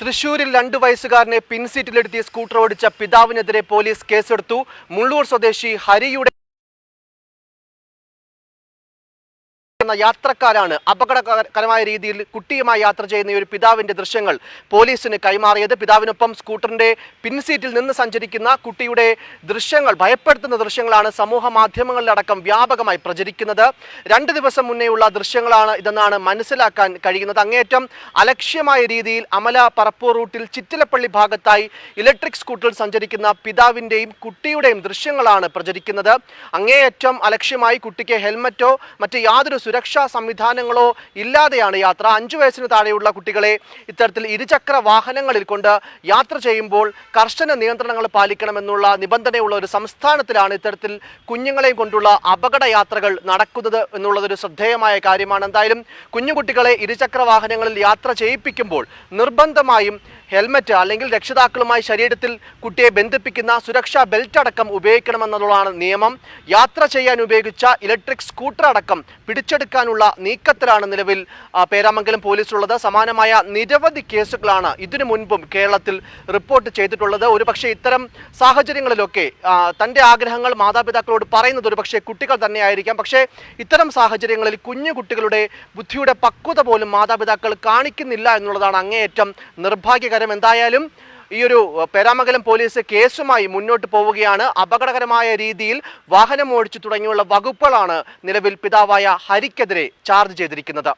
തൃശൂരിൽ രണ്ടു വയസ്സുകാരനെ പിൻസീറ്റിലെടുത്തി സ്കൂട്ടർ ഓടിച്ച പിതാവിനെതിരെ പോലീസ് കേസെടുത്തു. മുള്ളൂർ സ്വദേശി ഹരിയുടെ എന്ന യാത്രക്കാരാണ് അപകടകരമായ രീതിയിൽ കുട്ടിയുമായി യാത്ര ചെയ്യുന്ന ഒരു പിതാവിന്റെ ദൃശ്യങ്ങൾ പോലീസിന് കൈമാറിയത്. പിതാവിനൊപ്പം സ്കൂട്ടറിന്റെ പിൻസീറ്റിൽ നിന്ന് സഞ്ചരിക്കുന്ന കുട്ടിയുടെ ദൃശ്യങ്ങൾ ഭയപ്പെടുത്തുന്ന ദൃശ്യങ്ങളാണ് സമൂഹ മാധ്യമങ്ങളിലടക്കം വ്യാപകമായി പ്രചരിക്കുന്നത്. രണ്ട് ദിവസം മുന്നേയുള്ള ദൃശ്യങ്ങളാണ് ഇതെന്നാണ് മനസ്സിലാക്കാൻ കഴിയുന്നത്. അങ്ങേയറ്റം അലക്ഷ്യമായ രീതിയിൽ അമല പറപ്പൂർ റൂട്ടിൽ ചിറ്റിലപ്പള്ളി ഭാഗത്തായി ഇലക്ട്രിക് സ്കൂട്ടറിൽ സഞ്ചരിക്കുന്ന പിതാവിന്റെയും കുട്ടിയുടെയും ദൃശ്യങ്ങളാണ് പ്രചരിക്കുന്നത്. അങ്ങേയറ്റം അലക്ഷ്യമായി കുട്ടിക്ക് ഹെൽമറ്റോ മറ്റ് യാതൊരു സുരക്ഷാ സംവിധാനങ്ങളോ ഇല്ലാതെയാണ് യാത്ര. അഞ്ചു വയസ്സിന് താഴെയുള്ള കുട്ടികളെ ഇത്തരത്തിൽ ഇരുചക്ര വാഹനങ്ങളിൽ കൊണ്ട് യാത്ര ചെയ്യുമ്പോൾ കർശന നിയന്ത്രണങ്ങൾ പാലിക്കണമെന്നുള്ള നിബന്ധനയുള്ള ഒരു സംസ്ഥാനത്തിലാണ് ഇത്തരത്തിൽ കുഞ്ഞുങ്ങളെയും കൊണ്ടുള്ള അപകട യാത്രകൾ നടക്കുന്നത് എന്നുള്ളതൊരു ശ്രദ്ധേയമായ കാര്യമാണ്. എന്തായാലും കുഞ്ഞുകുട്ടികളെ ഇരുചക്ര വാഹനങ്ങളിൽ യാത്ര ചെയ്യിപ്പിക്കുമ്പോൾ നിർബന്ധമായും ഹെൽമറ്റ് അല്ലെങ്കിൽ രക്ഷിതാക്കളുമായി ശരീരത്തിൽ കുട്ടിയെ ബന്ധിപ്പിക്കുന്ന സുരക്ഷാ ബെൽറ്റ് അടക്കം ഉപയോഗിക്കണമെന്നുള്ളതാണ് നിയമം. യാത്ര ചെയ്യാൻ ഉപയോഗിച്ച ഇലക്ട്രിക് സ്കൂട്ടർ അടക്കം പിടിച്ചെടുക്കാനുള്ള നീക്കത്തിലാണ് നിലവിൽ പേരാമംഗലം പോലീസുള്ളത് സമാനമായ നിരവധി കേസുകളാണ് ഇതിനു മുൻപും കേരളത്തിൽ റിപ്പോർട്ട് ചെയ്തിട്ടുള്ളത്. ഒരുപക്ഷെ ഇത്തരം സാഹചര്യങ്ങളിലൊക്കെ തന്റെ ആഗ്രഹങ്ങൾ മാതാപിതാക്കളോട് പറയുന്നത് ഒരുപക്ഷെ കുട്ടികൾ തന്നെയായിരിക്കാം. പക്ഷേ ഇത്തരം സാഹചര്യങ്ങളിൽ കുഞ്ഞു കുട്ടികളുടെ ബുദ്ധിയുടെ പക്വത പോലും മാതാപിതാക്കൾ കാണിക്കുന്നില്ല എന്നുള്ളതാണ് അങ്ങേയറ്റം നിർഭാഗ്യകരം. എന്തായാലും ഈ ഒരു പേരാമംഗലം പോലീസ് കേസുമായി മുന്നോട്ട് പോവുകയാണ്. അപകടകരമായ രീതിയിൽ വാഹനം ഓടിച്ചു തുടങ്ങിയുള്ള വകുപ്പുകളാണ് നിലവിൽ പിതാവായ ഹരിക്കെതിരെ ചാർജ് ചെയ്തിരിക്കുന്നത്.